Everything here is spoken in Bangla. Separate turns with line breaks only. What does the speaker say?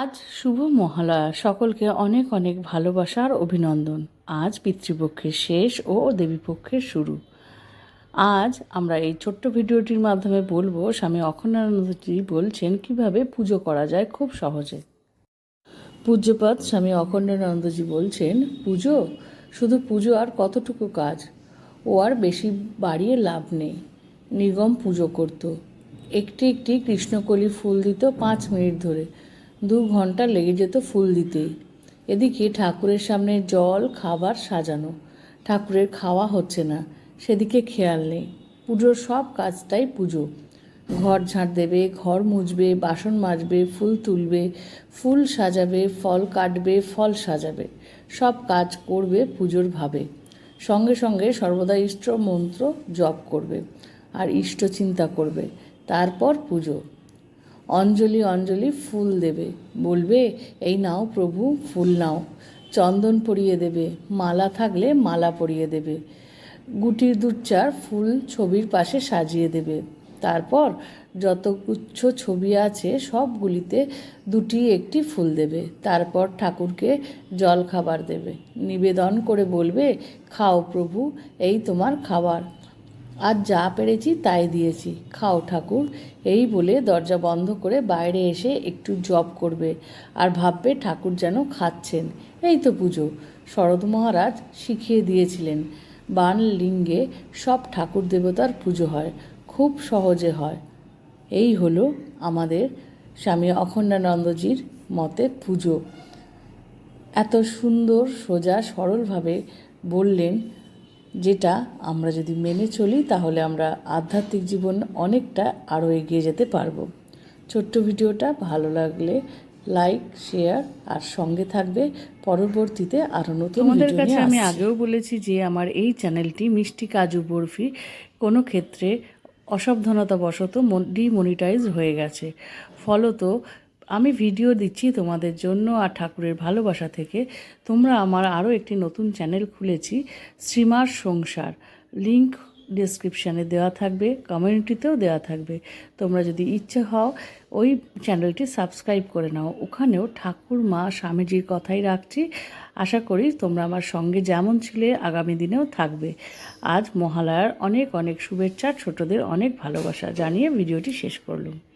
আজ শুভ মহালয়া। সকলকে অনেক অনেক ভালোবাসা আর অভিনন্দন। আজ পিতৃপক্ষের শেষ ও দেবীপক্ষের শুরু। আজ আমরা এই ছোট্ট ভিডিওটির মাধ্যমে বলব, স্বামী অখণ্ডানন্দজি বলছেন, কীভাবে পুজো করা যায় খুব সহজে। পূজ্যপাত স্বামী অখণ্ডানন্দজি বলছেন, পুজো? শুধু পুজো আর কতটুকু কাজ? ও আর বেশি বাড়িয়ে লাভ নেই। নিগম পুজো করত। একটি একটি কৃষ্ণকলি ফুল দিত পাঁচ মিনিট ধরে। দু ঘণ্টা লেগে যেত ফুল দিতেই এদিকে ঠাকুরের সামনে জল, খাবার সাজানো। ঠাকুরের খাওয়া হচ্ছে না, সেদিকে খেয়াল নেই। পুজোর সব কাজটাই পুজো। ঘর ঝাঁট দেবে, ঘর মুছবে, বাসন মাজবে, ফুল তুলবে, ফুল সাজাবে, ফল কাটবে, ফল সাজাবে। সব কাজ করবে পুজোর ভাবে। সঙ্গে সঙ্গে সর্বদা ইষ্ট মন্ত্র জপ করবে আর ইষ্ট চিন্তা করবে। তারপর পুজো। অঞ্জলি অঞ্জলি ফুল দেবে। বলবে, এই নাও প্রভু, ফুল নাও। চন্দন পরিয়ে দেবে। মালা থাকলে মালা পরিয়ে দেবে। গুটির দুচ্চার ফুল ছবির পাশে সাজিয়ে দেবে। তারপর যত গুচ্ছ ছবি আছে, সবগুলিতে দুটি একটি ফুল দেবে। তারপর ঠাকুরকে জল খাবার দেবে। নিবেদন করে বলবে, খাও প্রভু, এই তোমার খাবার। আজ যা পেরেছি তাই দিয়েছি। খাও ঠাকুর। এই বলে দরজা বন্ধ করে বাইরে এসে একটু জব করবে আর ভাববে ঠাকুর যেন খাচ্ছেন। এই তো পুজো। শরৎ মহারাজ শিখিয়ে দিয়েছিলেন। বান লিঙ্গে সব ঠাকুর দেবতার পুজো হয়। খুব সহজে হয়। এই হলো আমাদের স্বামী অখণ্ডানন্দজির মতে পুজো। এত সুন্দর সোজা সরলভাবে বললেন যেটা আমরা যদি মেনে চলি তাহলে আমরা আধ্যাত্মিক জীবন অনেকটা আরও এগিয়ে যেতে পারব। ছোট্ট ভিডিওটা ভালো লাগলে লাইক শেয়ার আর সঙ্গে থাকবে। পরবর্তীতে আরও নতুন
তোমাদের কাছে আমি আগেও বলেছি যে আমার এই চ্যানেলটি মিষ্টি কাজু বরফি কোনো ক্ষেত্রে অসাবধানতাবশত ডিমনিটাইজ হয়ে গেছে। ফলত আমি ভিডিও দিচ্ছি তোমাদের জন্য আর ঠাকুরের ভালোবাসা থেকে। তোমরা আমার আরও একটি নতুন চ্যানেল খুলেছি, শ্রীমার সংসার। লিংক ডিসক্রিপশানে দেওয়া থাকবে, কমিউনিটিতেও দেওয়া থাকবে। তোমরা যদি ইচ্ছে হও, ওই চ্যানেলটি সাবস্ক্রাইব করে নাও। ওখানেও ঠাকুর, মা, স্বামীজির কথাই রাখছি। আশা করি তোমরা আমার সঙ্গে যেমন ছিলে, আগামী দিনেও থাকবে। আজ মহালয়ার অনেক অনেক শুভেচ্ছা, ছোটদের অনেক ভালোবাসা। জানিয়ে ভিডিওটি শেষ করলাম।